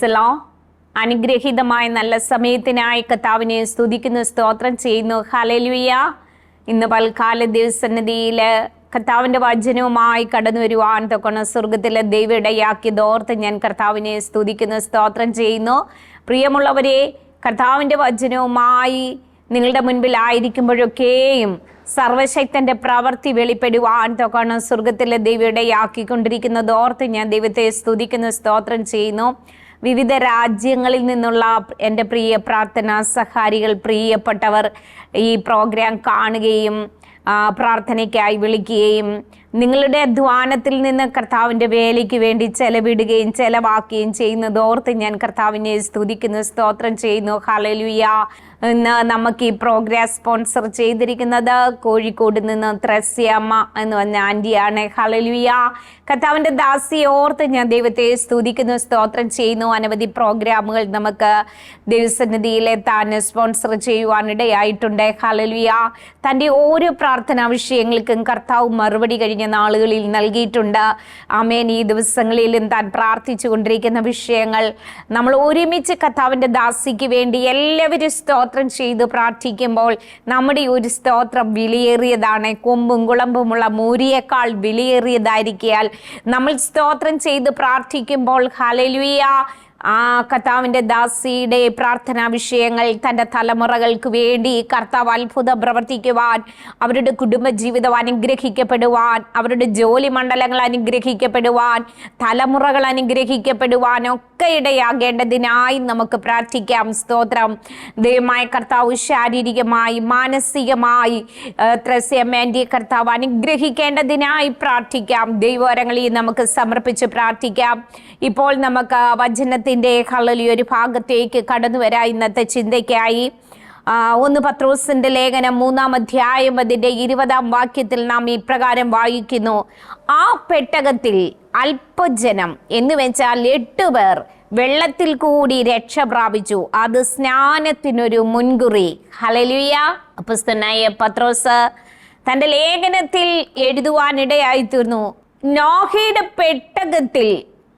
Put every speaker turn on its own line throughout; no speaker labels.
പ്രേസലോ അനുഗ്രഹീതമായ നല്ല സമയത്തിനായി കർത്താവിനെ സ്തുതിക്കുന്നു സ്തോത്രം ചെയ്യുന്നു. ഹലലുയ ഇന്ന് പൽക്കാല ദിവസന്നിധിയിൽ കർത്താവിന്റെ വചനവുമായി കടന്നു വരുവാൻ തൊക്കണ സ്വർഗത്തിലെ ദൈവ ഇടയാക്കിയത് ഓർത്ത് ഞാൻ കർത്താവിനെ സ്തുതിക്കുന്നു സ്തോത്രം ചെയ്യുന്നു. പ്രിയമുള്ളവരെ കർത്താവിന്റെ വചനവുമായി നിങ്ങളുടെ മുൻപിലായിരിക്കുമ്പോഴൊക്കെയും സർവശക്തന്റെ പ്രവൃത്തി വെളിപ്പെടുവാൻ തൊക്കണ സ്വർഗത്തിലെ ദൈവയുടെയാക്കിക്കൊണ്ടിരിക്കുന്നത് ഓർത്ത് ഞാൻ ദൈവത്തെ സ്തുതിക്കുന്ന സ്തോത്രം ചെയ്യുന്നു. വിവിധ രാജ്യങ്ങളിൽ നിന്നുള്ള എന്റെ പ്രിയ പ്രാർത്ഥനാ സഹാരികൾ പ്രിയപ്പെട്ടവർ ഈ പ്രോഗ്രാം കാണുകയും പ്രാർത്ഥനയ്ക്കായി വിളിക്കുകയും നിങ്ങളുടെ അധ്വാനത്തിൽ നിന്ന് കർത്താവിന്റെ വേലയ്ക്ക് വേണ്ടി ചെലവിടുകയും ചെലവാക്കുകയും ചെയ്യുന്നത് ഓർത്ത് ഞാൻ കർത്താവിനെ സ്തുതിക്കുന്നു സ്തോത്രം ചെയ്യുന്നു. ഹലലുയ നമുക്ക് ഈ പ്രോഗ്രാം സ്പോൺസർ ചെയ്തിരിക്കുന്നത് കോഴിക്കോട് നിന്ന് ത്രസ്യമ്മ എന്ന് പറഞ്ഞ ആന്റിയാണ് ഹലലുയ കഥാവിന്റെ ദാസി ഓർത്ത് ഞാൻ ദൈവത്തെ സ്തുതിക്കുന്നു സ്തോത്രം ചെയ്യുന്നു. അനവധി പ്രോഗ്രാമുകൾ നമുക്ക് ദൈവസന്നിധിയിലെത്താൻ സ്പോൺസർ ചെയ്യുവാനിടയായിട്ടുണ്ട് ഹലലുയ തന്റെ ഓരോ പ്രാർത്ഥനാ വിഷയങ്ങൾക്കും കർത്താവ് മറുപടി കഴിഞ്ഞ നാളുകളിൽ നൽകിയിട്ടുണ്ട്. അമേൻ ഈ ദിവസങ്ങളിലും താൻ പ്രാർത്ഥിച്ചു കൊണ്ടിരിക്കുന്ന വിഷയങ്ങൾ നമ്മൾ ഒരുമിച്ച് കർത്താവിന്റെ ദാസിക്ക് വേണ്ടി എല്ലാവരും സ്തോത്രം ചെയ്ത് പ്രാർത്ഥിക്കുമ്പോൾ നമ്മുടെ ഒരു സ്തോത്രം വിലയേറിയതാണ്. കൊമ്പും കുളമ്പുമുള്ള മൂരിയേക്കാൾ വിലയേറിയതായിരിക്കാൽ നമ്മൾ സ്തോത്രം ചെയ്ത് പ്രാർത്ഥിക്കുമ്പോൾ ഹലലുയ ആ കർത്താവിന്റെ ദാസിയുടെ പ്രാർത്ഥനാ വിഷയങ്ങൾ തന്റെ തലമുറകൾക്ക് വേണ്ടി കർത്താവ് അത്ഭുതം പ്രവർത്തിക്കുവാൻ അവരുടെ കുടുംബജീവിതം അനുഗ്രഹിക്കപ്പെടുവാൻ അവരുടെ ജോലി മണ്ഡലങ്ങൾ അനുഗ്രഹിക്കപ്പെടുവാൻ തലമുറകൾ അനുഗ്രഹിക്കപ്പെടുവാൻ ഒക്കെ ഇടയാകേണ്ടതിനായി നമുക്ക് പ്രാർത്ഥിക്കാം. സ്തോത്രം. ദൈവമായ കർത്താവ് ശാരീരികമായി മാനസികമായി ത്രസ്യമേന്റെ കർത്താവ് അനുഗ്രഹിക്കേണ്ടതിനായി പ്രാർത്ഥിക്കാം. ദൈവരങ്ങളിൽ നമുക്ക് സമർപ്പിച്ച് പ്രാർത്ഥിക്കാം. ഇപ്പോൾ നമുക്ക് വചനത്തിന്റെ ഹള്ളലി ഒരു ഭാഗത്തേക്ക് കടന്നു വരാ ഇന്നത്തെ ചിന്തയ്ക്കായി. ഒന്ന് പത്രോസിന്റെ ലേഖനം മൂന്നാം അധ്യായം അതിന്റെ ഇരുപതാം വാക്യത്തിൽ നാം ഇപ്രകാരം വായിക്കുന്നു. ആ പെട്ടകത്തിൽ അല്പജനം എന്ന് വെച്ചാൽ എട്ട് പേർ വെള്ളത്തിൽ കൂടി രക്ഷ പ്രാപിച്ചു. അത് സ്നാനത്തിനൊരു മുൻകുറി. ഹലലുയ അപ്പുസ്തനായ പത്രോസ് തന്റെ ലേഖനത്തിൽ എഴുതുവാനിടയായി തീർന്നു നോഹയുടെ പെട്ടകത്തിൽ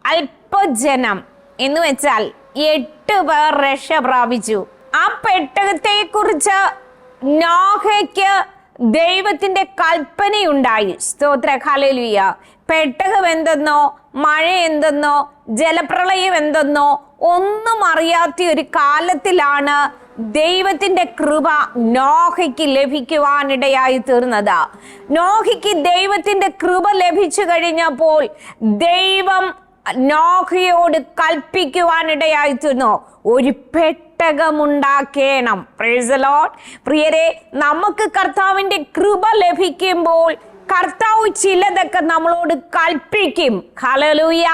അല്പജനം എന്ന് വെച്ചാൽ എട്ട് പേർ രക്ഷ പ്രാപിച്ചു. ആ പെട്ടകത്തെ കുറിച്ച് നോഹയ്ക്ക് ദൈവത്തിന്റെ കൽപ്പനയുണ്ടായി. സ്തോത്ര ഖാലലുയ പെട്ടകം എന്തെന്നോ മഴ എന്തെന്നോ ജലപ്രളയം എന്തെന്നോ ഒന്നും അറിയാത്ത ഒരു കാലത്തിലാണ് ദൈവത്തിന്റെ കൃപ നോഹയ്ക്ക് ലഭിക്കുവാനിടയായി തീർന്നത്. നോഹയ്ക്ക് ദൈവത്തിന്റെ കൃപ ലഭിച്ചു കഴിഞ്ഞപ്പോൾ ദൈവം നോഹയോട് കൽപ്പിക്കുവാനിടയായി തീർന്നു ഒരു പെട്ടകമുണ്ടാക്കേണം. പ്രേസലോട്ട്. പ്രിയരെ നമുക്ക് കർത്താവിന്റെ കൃപ ലഭിക്കുമ്പോൾ കർത്താവ് ചിലതൊക്കെ നമ്മളോട് കൽപ്പിക്കും. ഹലലൂയ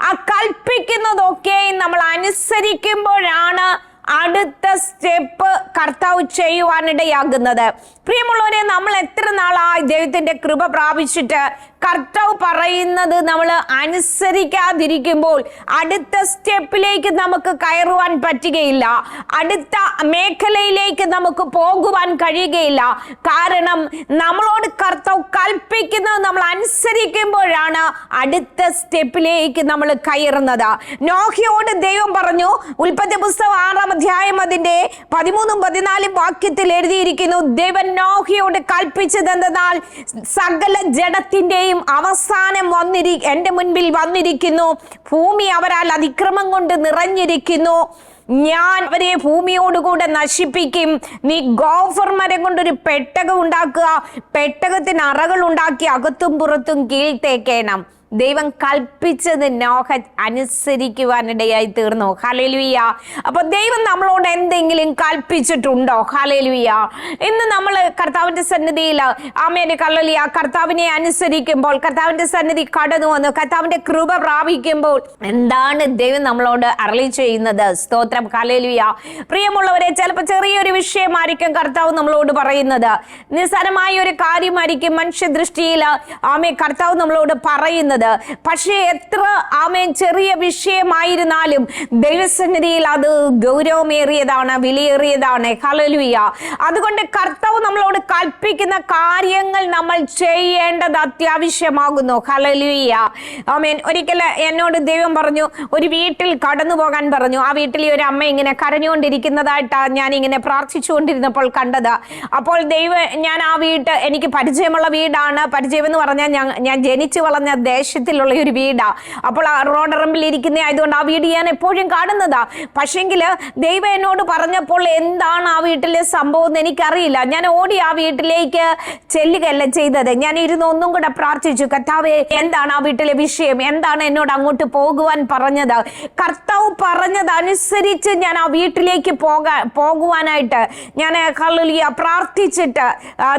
ആ കൽപ്പിക്കുന്നതൊക്കെ നമ്മൾ അനുസരിക്കുമ്പോഴാണ് അടുത്ത സ്റ്റെപ്പ് കർത്താവ് ചെയ്യുവാനിടയാകുന്നത്. പ്രിയമുള്ളവരെ നമ്മൾ എത്ര നാളായി ദൈവത്തിന്റെ കൃപ പ്രാപിച്ചിട്ട് കർത്താവ് പറയുന്നത് നമ്മൾ അനുസരിക്കാതിരിക്കുമ്പോൾ അടുത്ത സ്റ്റെപ്പിലേക്ക് നമുക്ക് കയറുവാൻ പറ്റുകയില്ല. അടുത്ത മേഖലയിലേക്ക് നമുക്ക് പോകുവാൻ കഴിയുകയില്ല. കാരണം നമ്മളോട് കർത്താവ് കൽപ്പിക്കുന്നത് നമ്മൾ അനുസരിക്കുമ്പോഴാണ് അടുത്ത സ്റ്റെപ്പിലേക്ക് നമ്മൾ കയറുന്നത്. നോഹിയോട് ദൈവം പറഞ്ഞു ഉൽപ്പത്തി പുസ്തകം ആറാം അധ്യായം അതിന്റെ പതിമൂന്നും പതിനാലും വാക്യത്തിൽ എഴുതിയിരിക്കുന്നു ദൈവൻ നോഹിയോട് കൽപ്പിച്ചതെന്നാൽ സകല ജഡത്തിന്റെയും അവസാനം വന്നിരി എന്റെ മുൻപിൽ വന്നിരിക്കുന്നു. ഭൂമി അവരാൽ അതിക്രമം കൊണ്ട് നിറഞ്ഞിരിക്കുന്നു. ഞാൻ അവരെ ഭൂമിയോടുകൂടെ നശിപ്പിക്കും. നീ ഗോഫർ മരം കൊണ്ടൊരു പെട്ടകം ഉണ്ടാക്കുക. പെട്ടകത്തിന് അറകൾ ഉണ്ടാക്കി അകത്തും പുറത്തും കീഴ്ത്തേക്കേണം. ദൈവം കൽപ്പിച്ചത് നോഹ അനുസരിക്കുവാനിടയായി തീർന്നു. ഹലലുയ അപ്പൊ ദൈവം നമ്മളോട് എന്തെങ്കിലും കൽപ്പിച്ചിട്ടുണ്ടോ? ഹലലുയ ഇന്ന് നമ്മൾ കർത്താവിന്റെ സന്നിധിയിൽ ആമേനെ കള്ളലിയ കർത്താവിനെ അനുസരിക്കുമ്പോൾ കർത്താവിന്റെ സന്നിധി കടന്നു വന്നു കർത്താവിന്റെ കൃപ പ്രാപിക്കുമ്പോൾ എന്താണ് ദൈവം നമ്മളോട് അറളി ചെയ്യുന്നത്? സ്തോത്രം. ഹലലുയ പ്രിയമുള്ളവരെ ചിലപ്പോൾ ചെറിയൊരു വിഷയമായിരിക്കും കർത്താവ് നമ്മളോട് പറയുന്നത്. നിസ്സാരമായ ഒരു കാര്യമായിരിക്കും മനുഷ്യദൃഷ്ടിയിൽ ആമേ കർത്താവ് നമ്മളോട് പറയുന്നത്. പക്ഷേ എത്ര ആമേൻ ചെറിയ വിഷയമായിരുന്നാലും ദൈവസന്നിധിയിൽ അത് ഗൗരവമേറിയതാണ് വിലയേറിയതാണ്. ഹലലുയ അതുകൊണ്ട് കർത്താവ് നമ്മളോട് കൽപ്പിക്കുന്ന കാര്യങ്ങൾ നമ്മൾ ചെയ്യേണ്ടത് അത്യാവശ്യമാകുന്നു. ഹലലുയ ആമേൻ. ഒരിക്കൽ എന്നോട് ദൈവം പറഞ്ഞു ഒരു വീട്ടിൽ കടന്നു പോകാൻ പറഞ്ഞു. ആ വീട്ടിൽ ഒരു അമ്മ ഇങ്ങനെ കരഞ്ഞുകൊണ്ടിരിക്കുന്നതായിട്ടാണ് ഞാൻ ഇങ്ങനെ പ്രാർത്ഥിച്ചുകൊണ്ടിരുന്നപ്പോൾ കണ്ടത്. അപ്പോൾ ദൈവം ഞാൻ ആ വീട്ട് എനിക്ക് പരിചയമുള്ള വീടാണ്. പരിചയം എന്ന് പറഞ്ഞാൽ ഞാൻ ഞാൻ ജനിച്ചു വളർന്ന ദേശത്തിലുള്ള ഒരു വീടാ. അപ്പോൾ ആ റോഡറമ്പിൽ ഇരിക്കുന്ന ആയതുകൊണ്ട് ആ വീട് ഞാൻ എപ്പോഴും കാണുന്നതാ. പക്ഷെങ്കിൽ ദൈവം എന്നോട് പറഞ്ഞപ്പോൾ എന്താണ് ആ വീട്ടിലെ സംഭവം എന്ന് എനിക്കറിയില്ല. ഞാൻ ഓടി ആ വീട്ടിലേക്ക് ചെല്ലുകയല്ല ചെയ്തത്. ഞാൻ ഇരുന്ന് ഒന്നും കൂടെ പ്രാർത്ഥിച്ചു. കർത്താവെ എന്താണ് ആ വീട്ടിലെ വിഷയം? എന്താണ് എന്നോട് അങ്ങോട്ട് പോകുവാൻ പറഞ്ഞത്? കർത്താവ് പറഞ്ഞതനുസരിച്ച് ഞാൻ ആ വീട്ടിലേക്ക് പോകാൻ പോകുവാനായിട്ട് ഞാൻ കള്ളിയ പ്രാർത്ഥിച്ചിട്ട്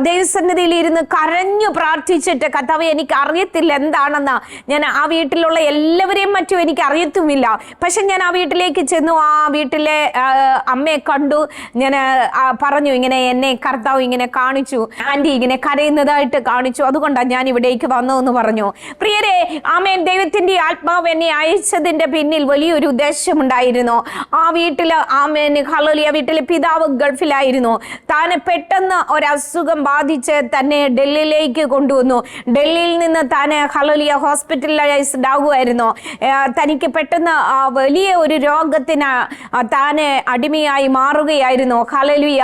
ദൈവസന്നിധിയിൽ ഇരുന്ന് കരഞ്ഞു പ്രാർത്ഥിച്ചിട്ട് കർത്താവ് എനിക്ക് അറിയത്തില്ല എന്താണെന്ന് ഞാൻ ആ വീട്ടിലുള്ള എല്ലാവരെയും മറ്റും എനിക്ക് അറിയത്തുമില്ല പക്ഷെ ഞാൻ ആ വീട്ടിലേക്ക് ചെന്നു ആ വീട്ടിലെ അമ്മയെ കണ്ടു. ഞാൻ പറഞ്ഞു ഇങ്ങനെ എന്നെ കർത്താവ് ഇങ്ങനെ കാണിച്ചു. ആന്റി ഇങ്ങനെ കരയുന്നതായിട്ട് കാണിച്ചു. അതുകൊണ്ടാണ് ഞാൻ ഇവിടേക്ക് വന്നതെന്ന് പറഞ്ഞു. പ്രിയരെ ആമേൻ. ദൈവത്തിന്റെ ആത്മാവ് എന്നെ അയച്ചതിന്റെ പിന്നിൽ വലിയൊരു ഉദ്ദേശമുണ്ടായിരുന്നു. ആ വീട്ടിൽ ആമേൻ ഹലോലിയ വീട്ടിലെ പിതാവ് ഗൾഫിലായിരുന്നു. താനെ പെട്ടെന്ന് ഒരസുഖം ബാധിച്ച് തന്നെ ഡൽഹിയിലേക്ക് കൊണ്ടുവന്നു. ഡൽഹിയിൽ നിന്ന് താനെ ഹലോലിയ ഹോസ്പിറ്റലൈസ്ഡ് ആകുമായിരുന്നു തനിക്ക് പെട്ടെന്ന് വലിയ ഒരു രോഗത്തിന് താന് അടിമയായി മാറുകയായിരുന്നു. ഹലലുയ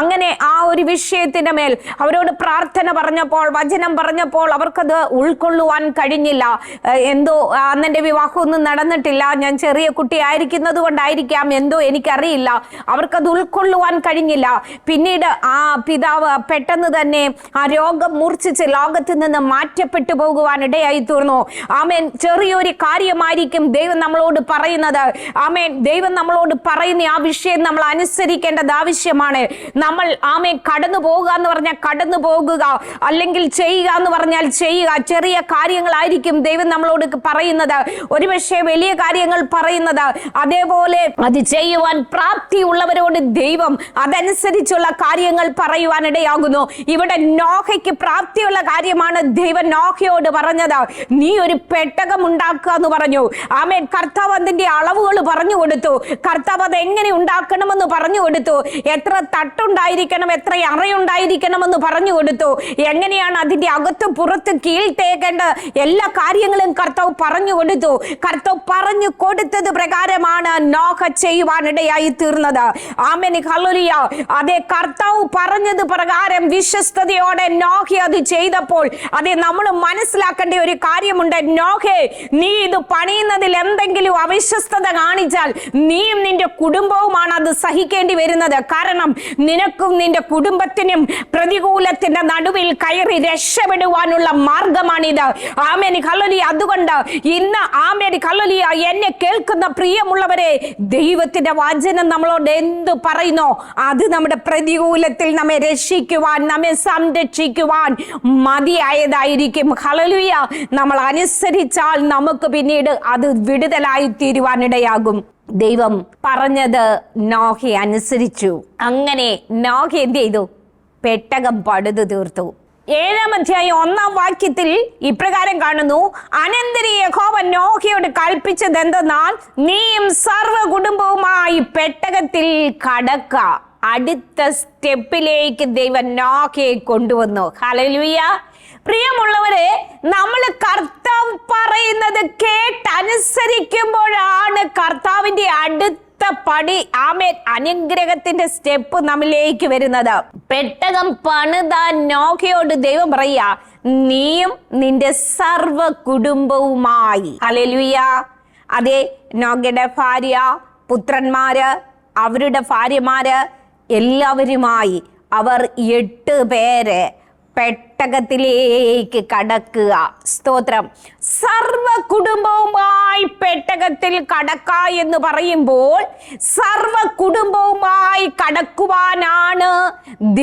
അങ്ങനെ ആ ഒരു വിഷയത്തിന്റെ മേൽ അവരോട് പ്രാർത്ഥന പറഞ്ഞപ്പോൾ വചനം പറഞ്ഞപ്പോൾ അവർക്കത് ഉൾക്കൊള്ളുവാൻ കഴിഞ്ഞില്ല. എന്തോ അന്നെന്റെ വിവാഹമൊന്നും നടന്നിട്ടില്ല. ഞാൻ ചെറിയ കുട്ടിയായിരിക്കുന്നത് കൊണ്ടായിരിക്കാം എന്തോ എനിക്കറിയില്ല. അവർക്കത് ഉൾക്കൊള്ളുവാൻ കഴിഞ്ഞില്ല. പിന്നീട് ആ പിതാവ് പെട്ടെന്ന് തന്നെ ആ രോഗം മൂർച്ഛിച്ച് ലോകത്ത് നിന്ന് മാറ്റപ്പെട്ടു പോകുവാൻ ഇടയായി തീർന്നു. ആമേൻ. ചെറിയൊരു കാര്യമായിരിക്കും ദൈവം നമ്മളോട് പറയുന്നത്. ആമേൻ. ദൈവം നമ്മളോട് പറയുന്ന ആ വിഷയം നമ്മൾ അനുസരിക്കേണ്ടത് ആവശ്യമാണ്. നമ്മൾ ആമേൻ കടന്നു പോകുക എന്ന് പറഞ്ഞാൽ കടന്നു പോകുക. അല്ലെങ്കിൽ ചെയ്യുക എന്ന് പറഞ്ഞാൽ ചെയ്യുക. ചെറിയ കാര്യങ്ങളായിരിക്കും ദൈവം നമ്മളോട് പറയുന്നത്. ഒരുപക്ഷെ വലിയ കാര്യങ്ങൾ പറയുന്നത്. അതേപോലെ അത് ചെയ്യുവാൻ പ്രാപ്തിയുള്ളവരോട് ദൈവം അതനുസരിച്ചുള്ള കാര്യങ്ങൾ പറയുവാൻ ഇടയാകുന്നു ഇവിടെ നോഹയ്ക്ക് പ്രാപ്തിയുള്ള കാര്യമാണ് ദൈവം നോഹയോട് പറഞ്ഞത്. നീ ഒരു പെട്ടകം ഉണ്ടാക്കുക എന്ന് പറഞ്ഞു. ആമേൻ. കർത്താവ് അതിന്റെ അളവുകൾ പറഞ്ഞു കൊടുത്തു. കർത്താവ് അത് എങ്ങനെ ഉണ്ടാക്കണമെന്ന് പറഞ്ഞു കൊടുത്തു. എത്ര തട്ടുണ്ടായിരിക്കണം എത്ര അറയുണ്ടായിരിക്കണമെന്ന് പറഞ്ഞു കൊടുത്തു. എങ്ങനെയാണ് അതിന്റെ അകത്ത് പുറത്ത് കീഴ്ത്തേക്കേണ്ട എല്ലാ കാര്യങ്ങളും കർത്താവ് പറഞ്ഞു കൊടുത്തു. കർത്താവ് പറഞ്ഞു കൊടുത്തത് പ്രകാരമാണ് നോഹ ചെയ്യുവാനിടയായി തീർന്നത്. ആമേൻ. ഹല്ലേലൂയ. അതേ കർത്താവ് പറഞ്ഞത് പ്രകാരം വിശ്വസ്തയോടെ നോഹി അത് ചെയ്തപ്പോൾ അതെ നമ്മൾ മനസ്സിലാക്കേണ്ട ഒരു കാര്യമുണ്ട്. നോഹേ നീ ഇത് പണിയുന്നതിൽ എന്തെങ്കിലും അവിശ്വസ്തത കാണിച്ചാൽ നീയും നിന്റെ കുടുംബവുമാണ് അത് സഹിക്കേണ്ടി വരുന്നത്. കാരണം നിനക്കും നിന്റെ കുടുംബത്തിനും പ്രതികൂലത്തിന്റെ നടുവിൽ കയറി രക്ഷപ്പെടുവാനുള്ള മാർഗമാണിത്. ആമേനി കല്ലൊലി. അതുകൊണ്ട് ഇന്ന് ആമേനി കല്ലൊലിയ എന്നെ കേൾക്കുന്ന പ്രിയമുള്ളവരെ ദൈവത്തിന്റെ വാചനം നമ്മളോട് എന്ത് പറയുന്നോ അത് നമ്മുടെ പ്രതികൂലത്തിൽ നമ്മെ രക്ഷിക്കുവാൻ നമ്മെ സംരക്ഷിക്കുവാൻ മതിയായതായിരിക്കും. ഹലലുയ നമ്മൾ അനുസരിച്ചാൽ നമുക്ക് പിന്നീട് അത് വിടുതലായി തീരുവാനിടയാകും. ദൈവം പറഞ്ഞത് നോഹെ അനുസരിച്ചു. അങ്ങനെ നോഹെ എന്ത് ചെയ്തു? പെട്ടകം പടുതു തീർത്തു. ഏഴാം അധ്യായം ഒന്നാം വാക്യത്തിൽ ഇപ്രകാരം കാണുന്നു അനന്തരി യഹോവ നോഹയോട് കൽപ്പിച്ചത് എന്തെന്നാൽ നീയും സർവ കുടുംബവുമായി പെട്ടകത്തിൽ കടക്ക. അടുത്ത സ്റ്റെപ്പിലേക്ക് ദൈവം നോഹയെ കൊണ്ടുവന്നു. ഹലലുയ പ്രിയമുള്ളവരെ നമ്മൾ കർത്താവ് പറയുന്നത് കേട്ടനുസരിക്കുമ്പോഴാണ് കർത്താവിന്റെ അടുത്ത പടി ആമേൻ അനുഗ്രഹത്തിന്റെ സ്റ്റെപ്പ് നമ്മിലേക്ക് വരുന്നത്. പെട്ടകം പണിത നോഹയോട് ദൈവം പറയാ നീയും നിന്റെ സർവ കുടുംബവുമായി അലലുയ അതെ നോഗയുടെ ഭാര്യ പുത്രന്മാര് അവരുടെ ഭാര്യമാര് എല്ലാവരുമായി അവർ എട്ട് പേര് പെട്ടകത്തിലേക്ക് കടക്കുക. സ്തോത്രം. സർവ കുടുംബവുമായി പെട്ടകത്തിൽ കടക്ക എന്ന് പറയുമ്പോൾ സർവ കുടുംബവുമായി കടക്കുവാനാണ്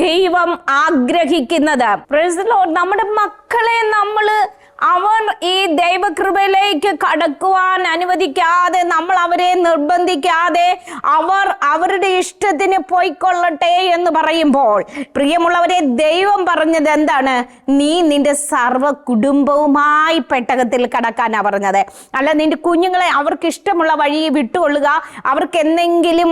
ദൈവം ആഗ്രഹിക്കുന്നത്. നമ്മുടെ മക്കളെ നമ്മൾ അവർ ഈ ദൈവകൃപയിലേക്ക് കടക്കുവാൻ അനുവദിക്കാതെ നമ്മൾ അവരെ നിർബന്ധിക്കാതെ അവർ അവരുടെ ഇഷ്ടത്തിന് പോയിക്കൊള്ളട്ടെ എന്ന് പറയുമ്പോൾ പ്രിയമുള്ളവരെ ദൈവം പറഞ്ഞത് എന്താണ്? നീ നിന്റെ സർവ കുടുംബവുമായി പെട്ടകത്തിൽ കടക്കാനാ പറഞ്ഞത്. അല്ല നിന്റെ കുഞ്ഞുങ്ങളെ അവർക്ക് ഇഷ്ടമുള്ള വഴി വിട്ടുകൊള്ളുക അവർക്ക് എന്തെങ്കിലും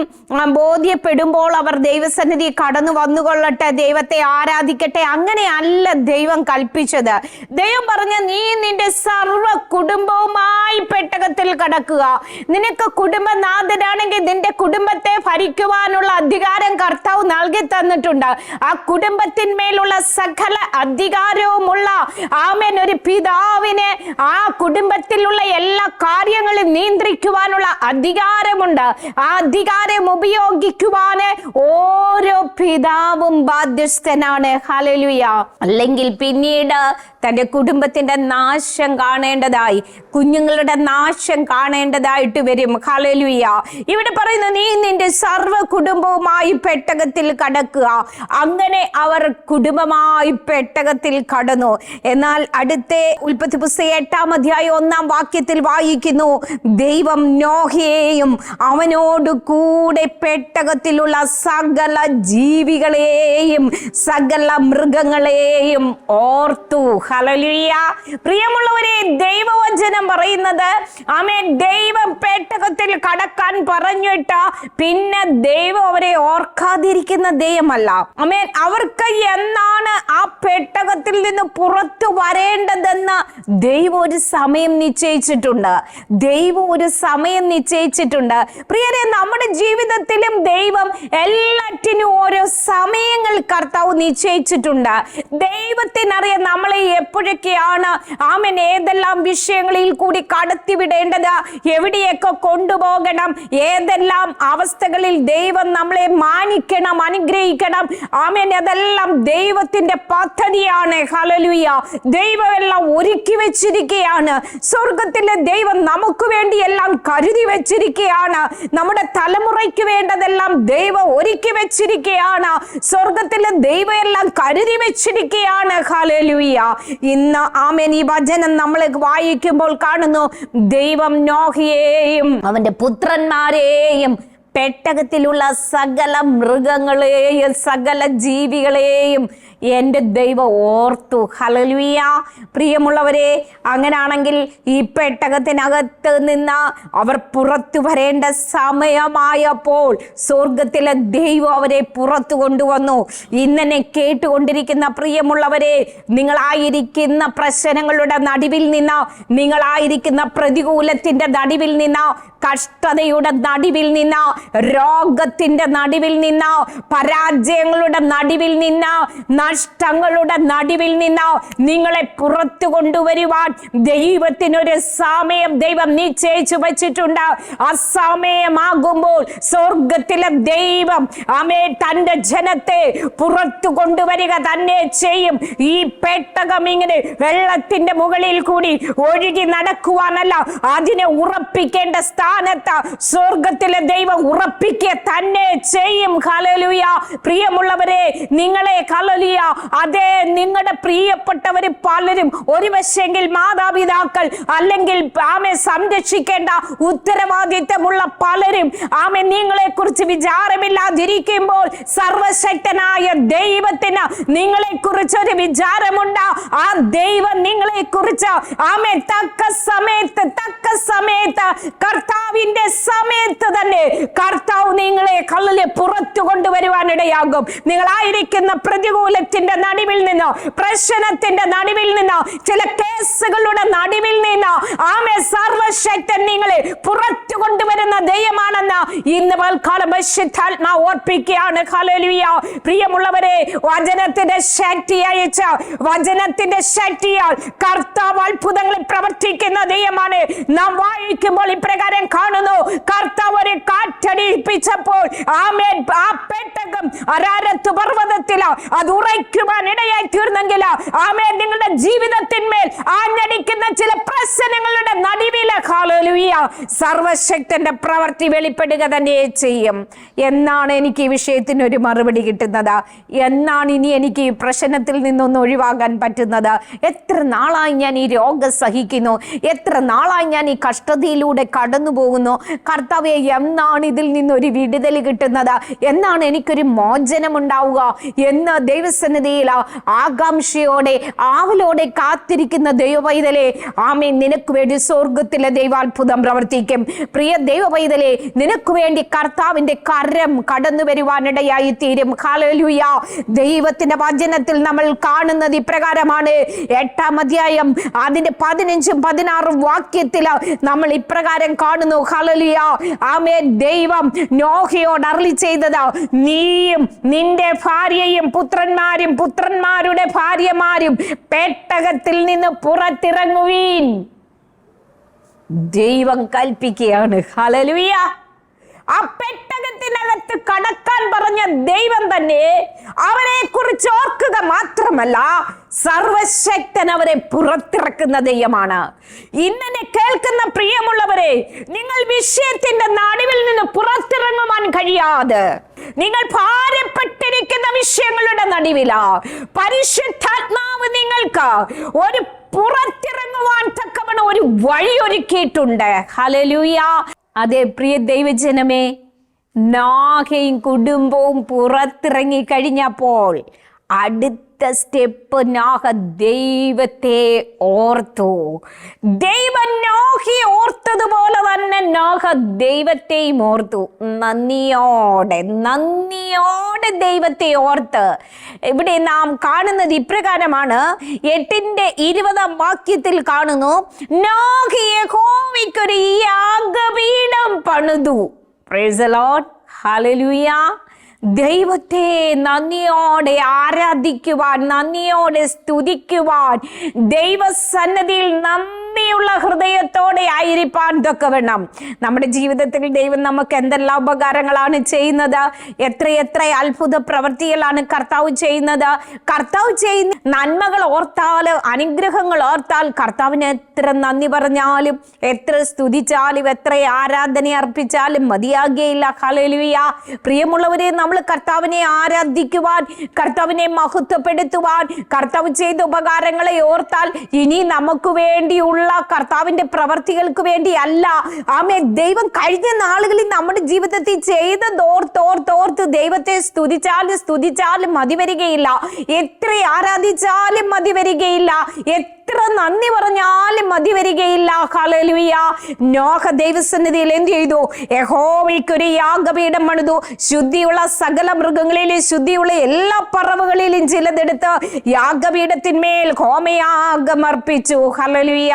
ബോധ്യപ്പെടുമ്പോൾ അവർ ദൈവസന്നിധി കടന്നു വന്നുകൊള്ളട്ടെ ദൈവത്തെ ആരാധിക്കട്ടെ അങ്ങനെയല്ല ദൈവം കൽപ്പിച്ചത്. ദൈവം പറഞ്ഞ നീ നിന്റെ സർവ കുടുംബവുമായി പെട്ടകത്തിൽ കടക്കുക. നിനക്ക് കുടുംബനാഥനാണെങ്കിൽ നിന്റെ കുടുംബത്തെ ഭരിക്കുവാനുള്ള അധികാരം കർത്താവ് നൽകി തന്നിട്ടുണ്ട്. ആ കുടുംബത്തിന്മേലുള്ള സകല അധികാരവുമുള്ള ആമേൻ. ഒരു പിതാവിനെ ആ കുടുംബത്തിലുള്ള എല്ലാ കാര്യങ്ങളും നിയന്ത്രിക്കുവാനുള്ള അധികാരമുണ്ട്. ആ അധികാരം ഉപയോഗിക്കുവാന് ഓരോ പിതാവും ബാധ്യസ്ഥനാണ്. ഹലലുയ അല്ലെങ്കിൽ പിന്നീട് തന്റെ കുടുംബത്തിന്റെ നാശം കാണേണ്ടതായി കുഞ്ഞുങ്ങളുടെ നാശം കാണേണ്ടതായിട്ട് വരും. ഹലലുയ ഇവിടെ പറയുന്നു നീ നിന്റെ സർവ കുടുംബവുമായി പെട്ടകത്തിൽ കടക്കുക. അങ്ങനെ അവർ കുടുംബമായി പെട്ടകത്തിൽ കടന്നു. എന്നാൽ അടുത്ത ഉൽപ്പത്തി പുസ്തകം എട്ടാം അധ്യായം ഒന്നാം വാക്യത്തിൽ വായിക്കുന്നു ദൈവം നോഹയെയും അവനോട് കൂടെ പെട്ടകത്തിലുള്ള സകല ജീവികളെയും സകല മൃഗങ്ങളെയും ഓർത്തു. ഹലലിയ പ്രിയമുള്ളവരെ ദൈവവചനം പറയുന്നത് ആമേ ദൈവം പെട്ടകത്തിൽ കടക്കാൻ പറഞ്ഞിട്ട് പിന്നെ ദൈവം അവരെ ഓർക്കാതിരിക്കുന്ന ദൈവമല്ല. ആമേൻ അവർക്ക് എന്നാണ് ആ പെട്ടകത്തിൽ നിന്ന് പുറത്തു വരേണ്ടതെന്ന് ദൈവം ഒരു സമയം നിശ്ചയിച്ചിട്ടുണ്ട്. ദൈവം ഒരു സമയം നിശ്ചയിച്ചിട്ടുണ്ട്. പ്രിയരെ നമ്മുടെ ജീവിതത്തിലും ദൈവം എല്ലാറ്റിനും ഓരോ സമയങ്ങൾ കർത്താവ് നിശ്ചയിച്ചിട്ടുണ്ട്. ദൈവത്തിനറിയാം നമ്മളെ എപ്പോഴൊക്കെയാണ് ആമൻ. ഏതെല്ലാം വിഷയങ്ങളിൽ കൂടി കടത്തിവിടേണ്ടത്? എവിടെയൊക്കെ കൊണ്ടുപോകണം? ഏതെല്ലാം അവസ്ഥകളിൽ ദൈവം നമ്മളെ മാനിക്കണം അനുഗ്രഹിക്കണം? ആമൻ. അതെല്ലാം ദൈവത്തിന്റെ പദ്ധതിയാണ്. ഹലലുയ ദൈവം എല്ലാം ഒരുക്കി വെച്ചിരിക്കുകയാണ് സ്വർഗത്തിലെ ദൈവം നമുക്ക് വേണ്ടി എല്ലാം കരുതി വെച്ചിരിക്കുകയാണ് നമ്മുടെ തലമുറയ്ക്ക് വേണ്ടതെല്ലാം ദൈവം ഒരുക്കി വെച്ചിരിക്കുകയാണ് സ്വർഗത്തിലെ ദൈവം എല്ലാം കരുതി വെച്ചിരിക്കുകയാണ് ഹലലുയ ഇന്ന് ആമേൻ ഈ വചനം നമ്മൾ വായിക്കുമ്പോൾ കാണുന്നു. ദൈവം നോഹിയെയും അവന്റെ പുത്രന്മാരെയും പെട്ടകത്തിലുള്ള സകല മൃഗങ്ങളെയും സകല ജീവികളെയും എന്റെ ദൈവം ഓർത്തു. ഹലലുയ പ്രിയമുള്ളവരെ അങ്ങനാണെങ്കിൽ ഈ പെട്ടകത്തിനകത്ത് നിന്ന് അവർ പുറത്തു വരേണ്ട സമയമായപ്പോൾ സ്വർഗത്തിലെ ദൈവം അവരെ പുറത്തു കൊണ്ടുവന്നു. ഇന്നെ കേട്ടുകൊണ്ടിരിക്കുന്ന പ്രിയമുള്ളവരെ നിങ്ങളായിരിക്കുന്ന പ്രശ്നങ്ങളുടെ നടുവിൽ നിന്ന് നിങ്ങളായിരിക്കുന്ന പ്രതികൂലത്തിന്റെ നടുവിൽ നിന്ന് കഷ്ടതയുടെ നടുവിൽ നിന്ന് രോഗത്തിന്റെ നടുവിൽ നിന്ന് പരാജയങ്ങളുടെ നടുവിൽ നിന്ന് നഷ്ടങ്ങളുടെ നടുവിൽ നിന്ന് നിങ്ങളെ പുറത്തു കൊണ്ടുവരുവാൻ ദൈവത്തിനൊരു സമയം ദൈവം നിശ്ചയിച്ചു വച്ചിട്ടുണ്ട്. ആ സമയമാകുമ്പോൾ സ്വർഗത്തിലെ ദൈവം അമേ തന്റെ ജനത്തെ പുറത്തു കൊണ്ടുവരിക തന്നെ ചെയ്യും. ഈ പെട്ടകം ഇങ്ങനെ വെള്ളത്തിന്റെ മുകളിൽ കൂടി ഒഴുകി നടക്കുവാനല്ല അതിനെ ഉറപ്പിക്കേണ്ട സ്ഥാനത്ത് സ്വർഗത്തിലെ ദൈവം ഉറപ്പിക്കുക തന്നെ ചെയ്യും. കലലുയ പ്രിയമുള്ളവരെ നിങ്ങളെ അതേ നിങ്ങളുടെ പ്രിയപ്പെട്ടവര് പലരും ഒരു മാതാപിതാക്കൾ അല്ലെങ്കിൽ ആമെ സംരക്ഷിക്കേണ്ട ഉത്തരവാദിത്തമുള്ള പലരും ആമെ നിങ്ങളെ കുറിച്ച് വിചാരമില്ലാതിരിക്കുമ്പോൾ സർവശക്തനായ ദൈവത്തിന് നിങ്ങളെ കുറിച്ച് ഒരു വിചാരമുണ്ട്. ആ ദൈവം നിങ്ങളെ കുറിച്ച് ആമെ തക്ക സമയത്ത് തക്ക സമയത്ത് കർത്താവിന്റെ സമയത്ത് തന്നെ കർത്താവ് നിങ്ങളെ കള്ളിലെ പുറത്തു കൊണ്ടുവരുവാനിടയാകും നിങ്ങളായിരിക്കുന്ന പ്രതികൂലത്തിന്റെ നടുവിൽ നിന്ന് പ്രശ്നത്തിന്റെ നടുവിൽ നിന്ന് ചില കേസുകളുടെ നടുവിൽ നിന്ന് ആമെ സർവശക്തൻ നിങ്ങളെ പുറത്തു കൊണ്ടുവരുന്ന ദൈവമാണെന്ന് ഇന്ന് പൽക്കാലം പരിശുദ്ധാത്മാ ഓർപ്പിക്കുകയാണ്. പ്രിയമുള്ളവരെ വചനത്തിന്റെ ശക്തി അയച്ച് വചനത്തിന്റെ ശക്തിയാൽ കർത്താവ് അത്ഭുതങ്ങളിൽ പ്രവർത്തിക്കുന്ന ദൈവമാണ്. നാം വായിക്കുമ്പോൾ ഇപ്രകാരം കാണുന്നു. കർത്താവ് ഒരു കാറ്റടിപ്പിച്ചപ്പോൾ ആ പെട്ടകം അരാരത്ത് പർവതത്തില അത് ഉറയ്ക്കുവാൻ ഇടയായി തീർന്നെങ്കിൽ ആമേ നിങ്ങളുടെ ജീവിതത്തിന്മേൽ ആഞ്ഞടിക്കുന്ന ചില പ്രശ്നങ്ങളുടെ നടുവിലെ ഹാലലുയ സർവശക്തന്റെ പ്രവൃത്തി വെളിപ്പെടുക തന്നെ ചെയ്യും. എന്നാണ് എനിക്ക് ഈ വിഷയത്തിന് ഒരു മറുപടി കിട്ടുന്നത്. എന്നാണ് ഇനി എനിക്ക് ഈ പ്രശ്നത്തിൽ നിന്നൊന്ന് ഒഴിവാകാൻ പറ്റുന്നത്. എത്ര നാളായി ഞാൻ ഈ രോഗം സഹിക്കുന്നു? എത്ര നാളായി ഞാൻ ഈ കഷ്ടതയിലൂടെ കടന്നു പോകുന്നു കർത്താവെ എന്നാണ് ഇതിൽ നിന്നൊരു വിടുതൽ കിട്ടുന്നത്? എന്നാണ് എനിക്കൊരു മോചനം ഉണ്ടാവുക? എന്ന് ദൈവസന്നിധിയിൽ ആകാംക്ഷയോടെ ആവലോടെ കാത്തിരിക്കുന്ന ദൈവവൈതലെ ആമേ നിനക്ക് വേണ്ടി സ്വർഗത്തിലെ ദൈവാത്ഭുതം പ്രവർത്തിക്കും. പ്രിയ ദൈവപൈതലെ നിനക്ക് വേണ്ടി കർത്താവിന്റെ കരം കടന്നു വരുവാനിടയായി തീരും ഹാലലുയ ദൈവത്തിന്റെ വചനത്തിൽ നമ്മൾ കാണുന്നത് ഇപ്രകാരമാണ്. എട്ടാം അധ്യായം അതിന്റെ പതിനഞ്ചും പതിനാറും വാക്യത്തിൽ നമ്മൾ ഇപ്രകാരം കാണുന്നു. ഹാലലുയ ആമേ ദൈവം നോഹയോട് അറളി ചെയ്തത് നീയും നിന്റെ ഭാര്യയും പുത്രന്മാരും പുത്രന്മാരുടെ ഭാര്യമാരും പെട്ടകത്തിൽ നിന്ന് പുറത്തിറങ്ങുവീൻ. ദൈവം കൽപ്പിക്കുകയാണ്. ഹലലുയ ആ പെട്ടകത്തിനകത്ത് കടക്കാൻ പറഞ്ഞ ദൈവം തന്നെ അവരെ കുറിച്ച് ഓർക്കുക മാത്രമല്ല സർവശക്തൻ അവരെ പുറത്തിറക്കുന്ന ദൈവമാണ്. ഇന്നെ കേൾക്കുന്ന പ്രിയമുള്ളവരെ നിങ്ങൾ വിഷയത്തിന്റെ നടുവിൽ നിന്ന് പുറത്തിറങ്ങുവാൻ കഴിയാതെ നിങ്ങൾ ഭാരപ്പെട്ടിരിക്കുന്ന വിഷയങ്ങളുടെ നടുവില. പരിശുദ്ധാത്മാവ് നിങ്ങൾക്ക് ഒരു പുറത്തിറങ്ങുവാൻ തക്കവണ്ണം ഒരു വഴി ഒരുക്കിയിട്ടുണ്ട്. ഹലലൂയ അതെ പ്രിയ ദൈവജനമേ നാഗയും കുടുംബവും പുറത്തിറങ്ങി കഴിഞ്ഞപ്പോൾ അടുത്ത സ്റ്റെപ്പ് നാഗ ദൈവത്തെ ഓർത്തു. ദൈവം ദൈവത്തെയും ഓർത്തു. നന്ദിയോടെ നന്ദിയോടെ ദൈവത്തെ ഓർത്ത്. ഇവിടെ നാം കാണുന്നത് ഇപ്രകാരമാണ്. എട്ടിന്റെ ഇരുപതാം വാക്യത്തിൽ കാണുന്നു പണിതു. ദൈവത്തെ നന്ദിയോടെ ആരാധിക്കുവാൻ നന്ദിയോടെ സ്തുതിക്കുവാൻ ദൈവസന്നദ്ധിയിൽ നന്ദിയുള്ള ഹൃദയത്തോടെ ആയിരിക്കാൻ വേണം. നമ്മുടെ ജീവിതത്തിൽ ദൈവം നമുക്ക് എന്തെല്ലാം ഉപകാരങ്ങളാണ് ചെയ്യുന്നത്? എത്രയെത്ര അത്ഭുത പ്രവൃത്തികളാണ് കർത്താവ് ചെയ്യുന്നത്? കർത്താവ് ചെയ്യുന്ന നന്മകൾ ഓർത്താൽ അനുഗ്രഹങ്ങൾ ഓർത്താൽ കർത്താവിന് എത്ര നന്ദി പറഞ്ഞാലും എത്ര സ്തുതിച്ചാലും എത്ര ആരാധന അർപ്പിച്ചാലും മതിയാകുകയില്ല ഹല്ലേലൂയ. പ്രിയമുള്ളവരെ നമ്മൾ കർത്താവിനെ ആരാധിക്കുവാൻ കർത്താവിനെ മഹത്വപ്പെടുത്തുവാൻ കർത്താവ് ചെയ്ത ഉപകാരങ്ങളെ ഓർത്താൽ ഇനി നമുക്ക് വേണ്ടിയുള്ള കർത്താവിന്റെ പ്രവർത്തികൾക്ക് വേണ്ടി അല്ല ആമേ ദൈവം കഴിഞ്ഞ നാളുകളിൽ നമ്മുടെ ജീവിതത്തിൽ ചെയ്തതോർത്തോർത്തോർത്ത് ദൈവത്തെ സ്തുതിച്ചാലും സ്തുതിച്ചാലും മതി വരികയില്ല. എത്ര ആരാധിച്ചാലും മതി വരികയില്ല. എത്ര നന്ദി പറഞ്ഞാലും മതി വരികയില്ല. ഹല്ലേലൂയ. നോഹ ദൈവസന്നിധിയിൽ എന്ത് ചെയ്തു? യഹോവയ്ക്കൊരു യാഗപീഠം പണിതു. ശുദ്ധിയുള്ള സകല മൃഗങ്ങളിലും ശുദ്ധിയുള്ള എല്ലാ പറവുകളിലും ചിലതെടുത്ത് യാഗപീഠത്തിന്മേൽ ഹോമയാഗം അർപ്പിച്ചു. ഹല്ലേലൂയ.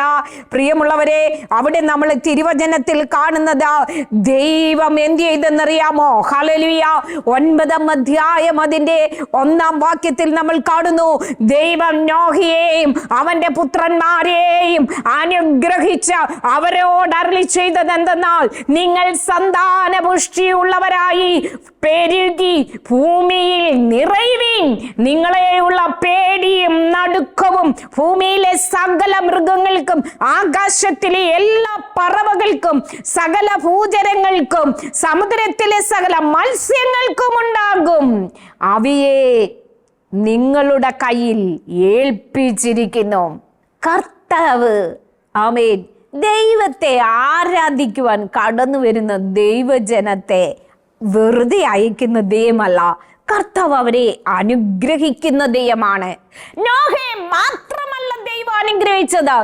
പ്രിയമുള്ളവരെ അവിടെ നമ്മൾ തിരുവചനത്തിൽ കാണുന്നത് ദൈവം എന്ത് ചെയ്തെന്നറിയാമോ? ഹലലുയ ഒൻപതാം അധ്യായം അതിന്റെ ഒന്നാം വാക്യത്തിൽ നമ്മൾ കാണുന്നു. ദൈവം നോഹിയെയും അവന്റെ പുത്രന്മാരെയും അനുഗ്രഹിച്ച് അവരോട് അരളി ചെയ്തത് എന്തെന്നാൽ നിങ്ങൾ സന്താന പുഷ്ടിയുള്ളവരായി പെരുകി ഭൂമിയിൽ നിറയുവീൻ. നിങ്ങളെയുള്ള പേടിയും നടുക്കവും ഭൂമിയിലെ സകല മൃഗങ്ങൾക്കും ആകാശത്തിലെ എല്ലാ പറവകൾക്കും സകല ഭൂചരങ്ങൾക്കും സമുദ്രത്തിലെ സകല മത്സ്യങ്ങൾക്കും ഉണ്ടാകും. അവയെ നിങ്ങളുടെ കയ്യിൽ ഏൽപ്പിച്ചിരിക്കുന്നു. കർത്താവ് ആമേൻ. ദൈവത്തെ ആരാധിക്കുവാൻ കടന്നു വരുന്ന ദൈവജനത്തെ വെറുതെ അയക്കുന്ന ദൈവമല്ല കർത്താവ് അവരെ അനുഗ്രഹിക്കുന്ന ദൈവമാണ്. നോഹെ മാത്രമല്ല ദൈവം അനുഗ്രഹിച്ചത്.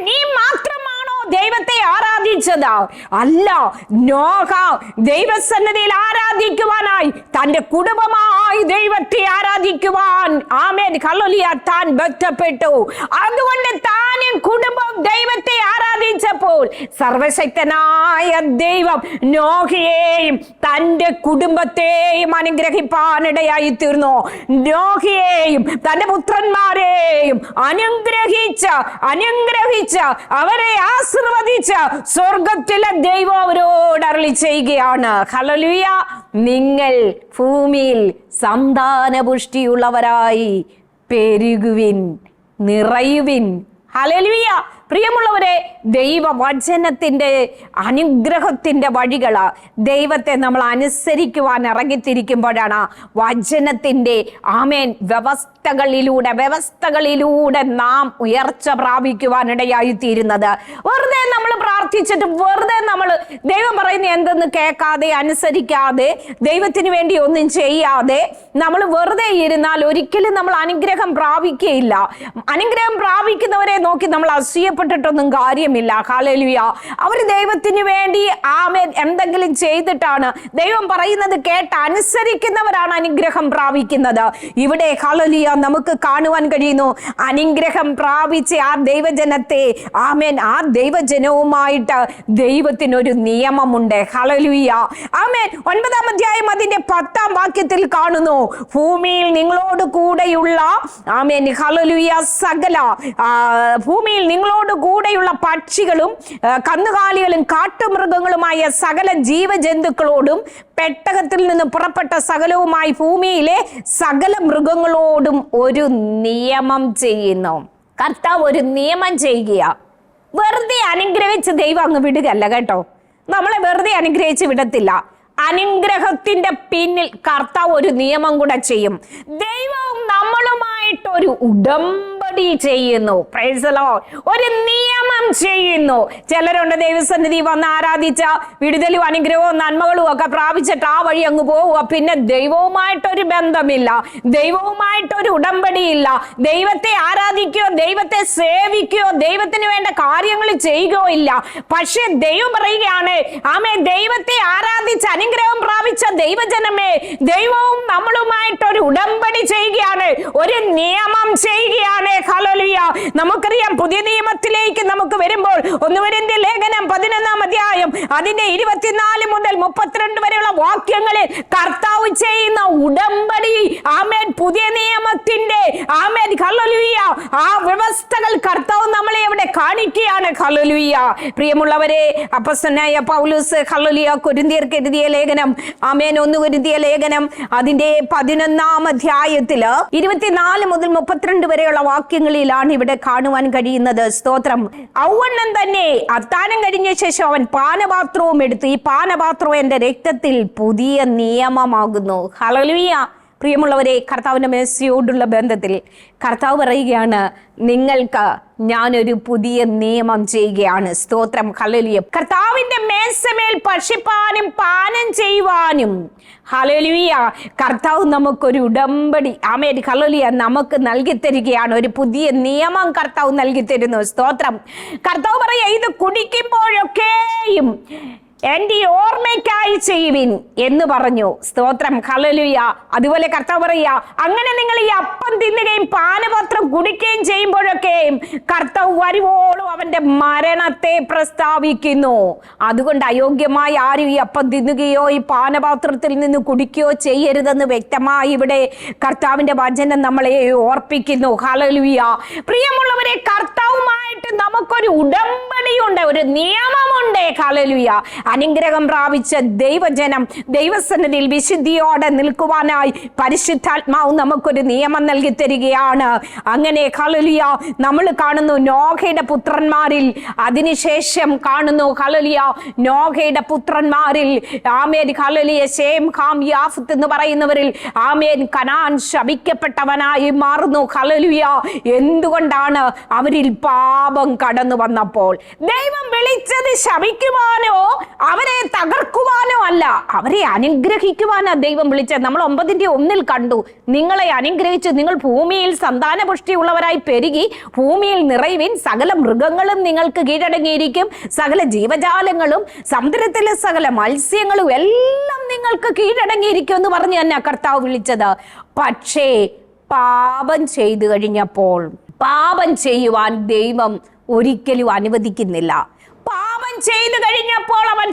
നീ മാത്രമാണോ ദൈവത്തെ ആരാധിച്ചത്? അല്ല നോഹ ദൈവസന്നതിയിൽ ആരാധിക്കുവാനായി തന്റെ കുടുംബമായി കുടുംബമായി ദൈവത്തെ ആരാധിക്കുവാൻ. ആമേൻ. ഹല്ലേലൂയ. താൻ ബന്ധപ്പെട്ടു. അതുകൊണ്ട് താനും കുടുംബം ദൈവത്തെ ആരാധിച്ചപ്പോൾ സർവശക്തനായ ദൈവം നോഹിയെയും തന്റെ കുടുംബത്തെയും അനുഗ്രഹിപ്പാനിടയായി തീർന്നു നോഹിയെയും തന്റെ പുത്രന്മാരെയും അനുഗ്രഹിച്ച അനുഗ്രഹിച്ച അവരെ ആശീർവദിച്ച സ്വർഗത്തിലെ ദൈവം അവരോട് അരളി ചെയ്യുകയാണ്. ഹലലുയ നിങ്ങൾ ഭൂമിയിൽ സന്താനപുഷ്ടിയുള്ളവരായി പെരുകുവിൻ നിറയുവിൻ. ഹലലുയ പ്രിയമുള്ളവരെ ദൈവവചനത്തിന്റെ അനുഗ്രഹത്തിന്റെ വഴികൾ ദൈവത്തെ നമ്മൾ അനുസരിക്കുവാൻ ഇറങ്ങിത്തിരിക്കുമ്പോഴാണ് വചനത്തിന്റെ ആമേൻ വ്യവസ്ഥകളിലൂടെ വ്യവസ്ഥകളിലൂടെ നാം ഉയർച്ച പ്രാപിക്കുവാനിടയായി തീരുന്നത് വെറുതെ നമ്മൾ പ്രാർത്ഥിച്ചിട്ട് വെറുതെ നമ്മൾ ദൈവം പറയുന്ന എന്തെന്ന് കേൾക്കാതെ അനുസരിക്കാതെ ദൈവത്തിന് വേണ്ടി ഒന്നും ചെയ്യാതെ നമ്മൾ വെറുതെ ഇരുന്നാൽ ഒരിക്കലും നമ്മൾ അനുഗ്രഹം പ്രാപിക്കുകയില്ല. അനുഗ്രഹം പ്രാപിക്കുന്നവരെ നോക്കി നമ്മൾ അസൂയപ്പെട്ടിട്ടൊന്നും കാര്യമില്ല. ഹാലലുയ അവർ ദൈവത്തിന് വേണ്ടി ആമേൻ എന്തെങ്കിലും ചെയ്തിട്ടാണ് ദൈവം പറയുന്നത് കേട്ട് അനുസരിക്കുന്നവരാണ് അനുഗ്രഹം പ്രാപിക്കുന്നത്. ഇവിടെ ഹാലലിയ നമുക്ക് കാണുവാൻ കഴിയുന്നു. അനുഗ്രഹം പ്രാപിച്ച ആ ദൈവജനത്തെ ആമേൻ ആ ദൈവജനവുമായിട്ട് ദൈവത്തിനൊരു നിയമമുണ്ട്. ഹലലുയ ആമേൻ. ഒൻപതാം അധ്യായം അതിന്റെ പത്താം വാക്യത്തിൽ കാണുന്നു. ഭൂമിയിൽ നിങ്ങളോട് കൂടെയുള്ള ആമേൻ ഹലലുയ സകല ഭൂമിയിൽ നിങ്ങളോട് കൂടെയുള്ള പക്ഷികളും കന്നുകാലികളും കാട്ടുമൃഗങ്ങളുമായ സകല ജീവജന്തുക്കളോടും പെട്ടകത്തിൽ നിന്ന് പുറപ്പെട്ട സകലവുമായി ഭൂമിയിലെ സകല മൃഗങ്ങളോടും ഒരു നിയമം ചെയ്യുന്നു. കർത്താവ് ഒരു നിയമം ചെയ്യുക. വെറുതെ അനുഗ്രഹിച്ച് ദൈവം അങ്ങ് വിടുകയല്ല കേട്ടോ. നമ്മളെ വെറുതെ അനുഗ്രഹിച്ച് വിടത്തില്ല. അനുഗ്രഹത്തിന്റെ പിന്നിൽ കർത്താവ് ഒരു നിയമം കൂടെ ചെയ്യും. ദൈവവും നമ്മളുമായിട്ട് ഒരു ഉടമ്പടി ചെയ്യുന്നു. ഒരു നിയമം ചെയ്യുന്നു. ചിലരുണ്ട് ദൈവസന്നിധി വന്ന് ആരാധിച്ച വിടുതലും അനുഗ്രഹവും നന്മകളും ഒക്കെ പ്രാപിച്ചിട്ട് ആ വഴി അങ്ങ് പോവുക. പിന്നെ ദൈവവുമായിട്ടൊരു ബന്ധമില്ല. ദൈവവുമായിട്ടൊരു ഉടമ്പടിയില്ല. ദൈവത്തെ ആരാധിക്കുകയോ ദൈവത്തെ സേവിക്കുകയോ ദൈവത്തിന് വേണ്ട കാര്യങ്ങൾ ചെയ്യുകയോ ഇല്ല. പക്ഷെ ദൈവം പറയുകയാണ് ആമേ ദൈവത്തെ ആരാധിച്ച് അനുഗ്രഹം പ്രാപിച്ച ദൈവജനമേ ദൈവവും നമ്മളുമായിട്ടൊരു ഉടമ്പടി ചെയ്യുകയാണ്. ഒരു നിയമം ചെയ്യുകയാണ് ഹല്ലേലൂയ നമുക്കറിയാം പുതിയ നിയമത്തിലേക്ക് നമുക്ക് വരുമ്പോൾ ഒന്ന് വരുന്ന ലേഖനം പതിനൊന്നാം അധ്യായം അതിന്റെ ഇരുപത്തിനാല് മുതൽ മുപ്പത്തിരണ്ട് വരെയുള്ള വാക്യങ്ങളിൽ കർത്താവ് ചെയ്യുന്ന ഉടമ്പടി ആമേൻ പുതിയ നിയമത്തിന്റെ ആമേൻ ഹല്ലേലൂയ. ആ വ്യവസ്ഥകൾ കർത്താവ് നമ്മളെ ഇവിടെ കാണിക്കുകയാണ്. ഹല്ലേലൂയ. പ്രിയമുള്ളവരെ അപ്പസ്തനായ പൗലൂസ് ഹല്ലേലൂയ കൊരിന്തിയർക്ക് ലേഖനം ആമേൻ ഒന്ന് കൊരിന്തിയ ലേഖനം അതിന്റെ പതിനൊന്നാം അധ്യായത്തിൽ ഇരുപത്തിനാല് മുതൽ മുപ്പത്തിരണ്ട് വരെയുള്ള വാക്യങ്ങളിലാണ് ഇവിടെ കാണുവാൻ കഴിയുന്നത് സ്തോത്രം. ഔവണ്ണം തന്നെ അത്താനം കഴിഞ്ഞ ശേഷം അവൻ പാനപാത്രവും എടുത്തു ഈ പാനപാത്രവും എന്റെ രക്തത്തിൽ പുതിയ നിയമമാകുന്നു. ഹലലുയ പ്രിയമുള്ളവരെ കർത്താവിന്റെ മേശയോടുള്ള ബന്ധത്തിൽ കർത്താവ് പറയുകയാണ് നിങ്ങൾക്ക് ഞാനൊരു പുതിയ നിയമം ചെയ്യുകയാണ്. സ്തോത്രം ഹലലിയ കർത്താവിന്റെ മേശമേൽ ഭക്ഷിപ്പാനും പാനം ചെയ്യുവാനും. ഹലലിയ കർത്താവ് നമുക്കൊരു ഉടമ്പടി ആമേൻ ഹലലിയ നമുക്ക് നൽകി തരികയാണ്. ഒരു പുതിയ നിയമം കർത്താവ് നൽകി തരുന്നു. സ്തോത്രം. കർത്താവ് പറയുക ഇത് കുടിക്കുമ്പോഴൊക്കെയും എന്റെ ഓർമ്മയ്ക്കായി ചെയ്യുവിൻ എന്ന് പറഞ്ഞു. സ്തോത്രം. ഹലലുയ അതുപോലെ കർത്താവ് പറയുക അങ്ങനെ നിങ്ങൾ ഈ അപ്പം തിന്നുകയും പാനപത്രം കുടിക്കുകയും ചെയ്യുമ്പോഴൊക്കെയും കർത്താവ് വരുവോളും അവന്റെ മരണത്തെ പ്രസ്താവിക്കുന്നു. അതുകൊണ്ട് അയോഗ്യമായി ആരും ഈ അപ്പം തിന്നുകയോ ഈ പാനപാത്രത്തിൽ നിന്ന് കുടിക്കുകയോ ചെയ്യരുതെന്ന് വ്യക്തമായി ഇവിടെ കർത്താവിന്റെ വചനം നമ്മളെ ഓർപ്പിക്കുന്നു. ഹലലുയ പ്രിയമുള്ളവരെ കർത്താവുമായിട്ട് നമുക്കൊരു ഉടമ്പടിയുണ്ട് ഒരു നിയമമുണ്ട്. ഹലലുയ അനുഗ്രഹം പ്രാപിച്ച ദൈവജനം ദൈവസന്നിധിയിൽ വിശുദ്ധിയോടെ നിൽക്കുവാനായി പരിശുദ്ധാത്മാവ് നമുക്കൊരു നിയമം നൽകി തരികയാണ്. അങ്ങനെ ഹലലിയ നമ്മൾ കാണുന്നു നോഹയുടെ പുത്രന്മാരിൽ അതിനുശേഷം കാണുന്നു ഹലലിയ നോഹയുടെ പുത്രന്മാരിൽ ആമേൻ ഹലലിയ ഷേം ഹാം യാഫത്ത് എന്ന് പറയുന്നവരിൽ ആമേൻ കനാൻ ശപിക്കപ്പെട്ടവനായി മാറുന്നു ഹലലിയ എന്തുകൊണ്ടാണ് അവരിൽ പാപം കടന്നു വന്നപ്പോൾ ദൈവം വിളിച്ചത് ശപിക്കുവാനോ അവരെ തകർക്കുവാനോ അല്ല അവരെ അനുഗ്രഹിക്കുവാനാ ദൈവം വിളിച്ചത്. നമ്മൾ ഒമ്പതിന്റെ ഒന്നിൽ കണ്ടു. നിങ്ങളെ അനുഗ്രഹിച്ച് നിങ്ങൾ ഭൂമിയിൽ സന്താനപുഷ്ടിയുള്ളവരായി പെരുകി ഭൂമിയിൽ നിറയുവിൻ സകല മൃഗങ്ങളും നിങ്ങൾക്ക് കീഴടങ്ങിയിരിക്കും. സകല ജീവജാലങ്ങളും സമുദ്രത്തിലെ സകല മത്സ്യങ്ങളും എല്ലാം നിങ്ങൾക്ക് കീഴടങ്ങിയിരിക്കും എന്ന് പറഞ്ഞു തന്നെ കർത്താവ് വിളിച്ചത്. പക്ഷേ പാപം ചെയ്തു കഴിഞ്ഞപ്പോൾ പാപം ചെയ്യുവാൻ ദൈവം ഒരിക്കലും അനുവദിക്കുന്നില്ല. ചെയ്തു കഴിഞ്ഞപ്പോൾ അവൻ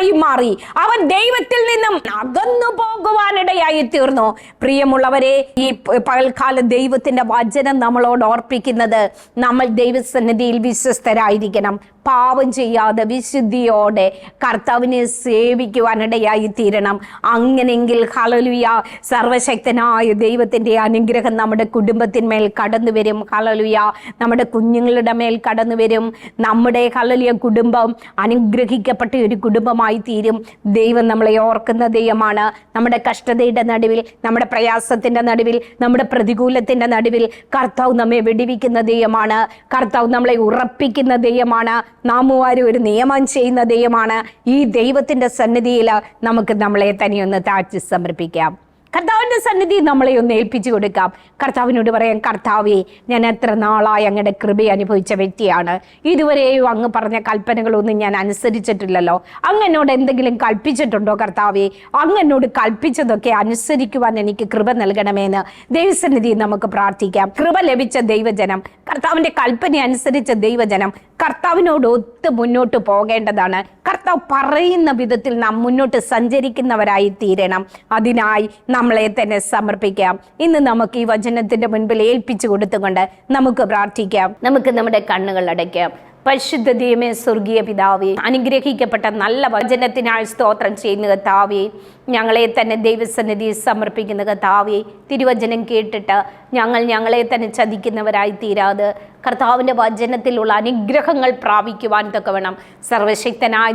ശപിക്കപ്പെട്ടവനായി മാറി. അവൻ ദൈവത്തിൽ നിന്നും അകന്നു പോകുവാനിടയായി തീർന്നു. പ്രിയമുള്ളവരെ ഈ പകൽക്കാല ദൈവത്തിന്റെ വചനം നമ്മളോട് ഓർപ്പിക്കുന്നത് നമ്മൾ ദൈവസന്നിധിയിൽ വിശ്വസ്തരായിരിക്കണം. പാപം ചെയ്യാതെ വിശുദ്ധിയോടെ കർത്താവിനെ സേവിക്കുവാനിടയായി തീരണം. അങ്ങനെങ്കിൽ ഹലലുയ സർവശക്തനായ ദൈവത്തിന്റെ അനുഗ്രഹം നമ്മുടെ കുടുംബത്തിന്മേൽ കടന്നു വരും ഹലലുയ നമ്മുടെ കുഞ്ഞുങ്ങളുടെ മേൽ കടന്നു വരും നമ്മുടെ ഹലലിയ കുടുംബം അനുഗ്രഹിക്കപ്പെട്ട ഒരു കുടുംബമായി തീരും ദൈവം നമ്മളെ ഓർക്കുന്ന ദൈവമാണ്. നമ്മുടെ കഷ്ടതയുടെ നടുവിൽ നമ്മുടെ പ്രയാസത്തിന്റെ നടുവിൽ നമ്മുടെ പ്രതികൂലത്തിന്റെ നടുവിൽ കർത്താവ് നമ്മെ വെടിവിക്കുന്ന ദൈവമാണ്. കർത്താവ് നമ്മളെ ഉറപ്പിക്കുന്ന ദൈവമാണ്. നാം ഒരു നിയമം ചെയ്യുന്ന ദൈവമാണ്. ഈ ദൈവത്തിന്റെ സന്നിധിയിൽ നമുക്ക് നമ്മളെ തനിയൊന്ന് താഴ്ച സമർപ്പിക്കാം. കർത്താവിന്റെ സന്നിധി നമ്മളെ ഒന്ന് ഏൽപ്പിച്ചു കൊടുക്കാം. കർത്താവിനോട് പറയാം കർത്താവേ ഞാൻ എത്ര നാളായി അങ്ങയുടെ കൃപ അനുഭവിച്ച വ്യക്തിയാണ്. ഇതുവരെയും അങ്ങ് പറഞ്ഞ കൽപ്പനകളൊന്നും ഞാൻ അനുസരിച്ചിട്ടില്ലല്ലോ. അങ്ങ് എന്നോട് എന്തെങ്കിലും കൽപ്പിച്ചിട്ടുണ്ടോ കർത്താവേ? അങ്ങ് എന്നോട് കൽപ്പിച്ചതൊക്കെ അനുസരിക്കുവാൻ എനിക്ക് കൃപ നൽകണമെന്ന് ദൈവസന്നിധി നമുക്ക് പ്രാർത്ഥിക്കാം. കൃപ ലഭിച്ച ദൈവജനം കർത്താവിന്റെ കൽപ്പന അനുസരിച്ച ദൈവജനം കർത്താവിനോട് ഒത്ത് മുന്നോട്ട് പോകേണ്ടതാണ്. കർത്താവ് പറയുന്ന വിധത്തിൽ നാം മുന്നോട്ട് സഞ്ചരിക്കുന്നവരായി തീരണം. അതിനായി നമ്മളെ തന്നെ സമർപ്പിക്കാം. ഇന്ന് നമുക്ക് ഈ വചനത്തിന്റെ മുൻപിൽ ഏൽപ്പിച്ചു കൊടുത്തുകൊണ്ട് നമുക്ക് പ്രാർത്ഥിക്കാം. നമുക്ക് നമ്മുടെ കണ്ണുകൾ അടയ്ക്കാം. പരിശുദ്ധ ദൈവമേ സ്വർഗീയ പിതാവേ അനുഗ്രഹിക്കപ്പെട്ട നല്ല വചനത്തിനായി സ്തോത്രം ചെയ്യുന്ന കർത്താവേ ഞങ്ങളെ തന്നെ ദൈവസന്നിധി സമർപ്പിക്കുന്ന കർത്താവേ തിരുവചനം കേട്ടിട്ട് ഞങ്ങൾ ഞങ്ങളെ തന്നെ ചതിക്കുന്നവരായി തീരാതെ കർത്താവിന്റെ വചനത്തിലുള്ള അനുഗ്രഹങ്ങൾ പ്രാപിക്കുവാൻ തക്കവണ്ണം സർവശക്തനായ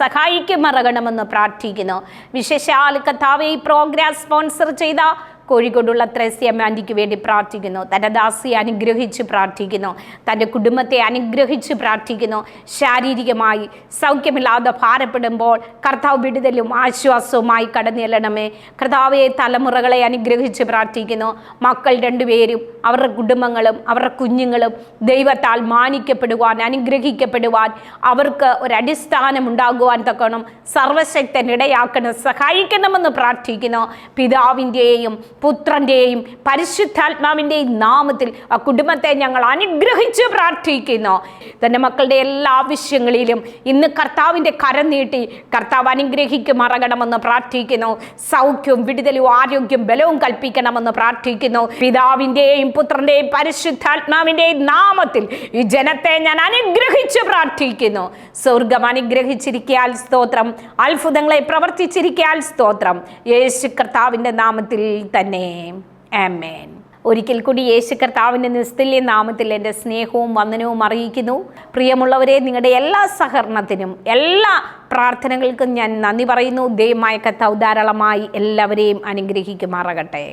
സഹായിക്കും മറകണമെന്ന് പ്രാർത്ഥിക്കുന്നു. വിശേഷാൽ കർത്താവെ ഈ പ്രോഗ്രാം സ്പോൺസർ ചെയ്ത കോഴിക്കോടുള്ള ത്രേസ്യം ആന്റിക്ക് വേണ്ടി പ്രാർത്ഥിക്കുന്നു. തന്റെ ദാസിയെ അനുഗ്രഹിച്ച് പ്രാർത്ഥിക്കുന്നു. തന്റെ കുടുംബത്തെ അനുഗ്രഹിച്ച് പ്രാർത്ഥിക്കുന്നു. ശാരീരികമായി സൗഖ്യമില്ലാതെ ഭാരപ്പെടുമ്പോൾ കർത്താവ് വിടുതലും ആശ്വാസവുമായി കടന്നെല്ലണമേ കർത്താവെ തലമുറകളെ അനുഗ്രഹിച്ച് പ്രാർത്ഥിക്കുന്നു. മക്കൾ രണ്ടുപേരും അവരുടെ കുടുംബങ്ങളും അവരുടെ കുഞ്ഞുങ്ങളും ദൈവത്താൽ മാനിക്കപ്പെടുവാൻ അനുഗ്രഹിക്കപ്പെടുവാൻ അവർക്ക് ഒരടിസ്ഥാനം ഉണ്ടാകുവാൻ തക്കണം സർവശക്തൻ ഇടയാക്കണം സഹായിക്കണമെന്ന് പ്രാർത്ഥിക്കുന്നു. പിതാവിന്റെയും പുത്രന്റെയും പരിശുദ്ധാത്മാവിന്റെയും നാമത്തിൽ ആ കുടുംബത്തെ ഞങ്ങൾ അനുഗ്രഹിച്ച് പ്രാർത്ഥിക്കുന്നു. തന്റെ മക്കളുടെ എല്ലാ ആവശ്യങ്ങളിലും ഇന്ന് കർത്താവിന്റെ കരം നീട്ടി കർത്താവ് അനുഗ്രഹിക്കുമറകണമെന്ന് പ്രാർത്ഥിക്കുന്നു. സൗഖ്യവും വിടുതലും ആരോഗ്യം ബലവും കൽപ്പിക്കണമെന്ന് പ്രാർത്ഥിക്കുന്നു. പിതാവിന്റെയും പുത്രന്റെയും പരിശുദ്ധാത്മാവിന്റെയും നാമത്തിൽ ഈ ജനത്തെ ഞാൻ അനുഗ്രഹിച്ച് പ്രാർത്ഥിക്കുന്നു. സ്വർഗം അനുഗ്രഹിച്ചിരിക്കാൻ സ്തോത്രം. അത്ഭുതങ്ങളെ പ്രവർത്തിച്ചിരിക്കാൻ സ്തോത്രം. യേശു കർത്താവിന്റെ നാമത്തിൽ തന്നെ ആമേൻ. ഒരിക്കൽ കൂടി യേശു കർത്താവിന്റെ നിസ്തുല്യ നാമത്തിൽ എന്റെ സ്നേഹവും വന്ദനവും അറിയിക്കുന്നു. പ്രിയമുള്ളവരെ നിങ്ങളുടെ എല്ലാ സഹകരണത്തിനും എല്ലാ പ്രാർത്ഥനകൾക്കും ഞാൻ നന്ദി പറയുന്നു. ദൈവമായ കർത്താവ് ധാരാളമായി എല്ലാവരെയും അനുഗ്രഹിക്കുമാറാകട്ടെ.